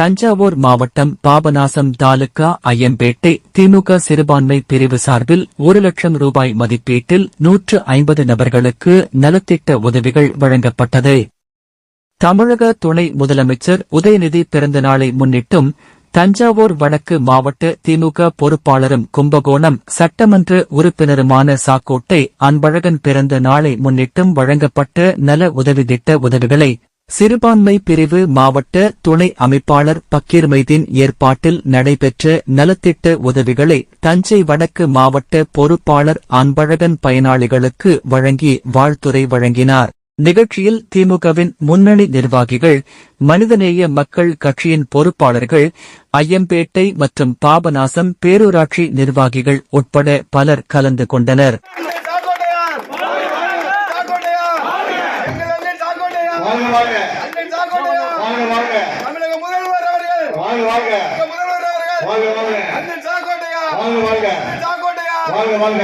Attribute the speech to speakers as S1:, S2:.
S1: தஞ்சாவூர் மாவட்டம் பாபநாசம் தாலுகா ஐயம்பேட்டை திமுக சிறுபான்மை பிரிவு சார்பில் ஒரு லட்சம் ரூபாய் மதிப்பீட்டில் நூற்று ஐம்பது நபர்களுக்கு நலத்திட்ட உதவிகள் வழங்கப்பட்டது. தமிழக துணை முதலமைச்சர் உதயநிதி பிறந்த நாளை முன்னிட்டும் தஞ்சாவூர் வடக்கு மாவட்ட திமுக பொறுப்பாளரும் கும்பகோணம் சட்டமன்ற உறுப்பினருமான சாக்கோட்டை அன்பழகன் பிறந்த நாளை முன்னிட்டும் வழங்கப்பட்ட நல உதவி திட்ட உதவிகளை சிறுபான்மை பிரிவு மாவட்ட துணை அமைப்பாளர் பக்கீர்மைதீன் ஏற்பாட்டில் நடைபெற்ற நலத்திட்ட உதவிகளை தஞ்சை வடக்கு மாவட்ட பொறுப்பாளர் அன்பழகன் பயனாளிகளுக்கு வழங்கி வாழ்த்துரை வழங்கினார். நிகழ்ச்சியில் திமுகவின் முன்னணி நிர்வாகிகள் மனிதநேய மக்கள் கட்சியின் பொறுப்பாளர்கள் ஐயம்பேட்டை மற்றும் பாபநாசம் பேரூராட்சி நிர்வாகிகள் உட்பட பலர் கலந்து கொண்டனர்.
S2: அண்ணன் சாக்கோட்டையார்
S3: வாங்க வாங்க.
S2: தமிழக முதல்வர் அவர்கள்.
S3: வாங்க
S2: தமிழக முதல்வர் அவர்கள்.
S3: வாங்க வாங்க.
S2: அண்ணன் சாக்கோட்டையார்
S3: வாங்க வாங்க.
S2: சாக்கோட்டையார்
S3: வாங்க வாங்க.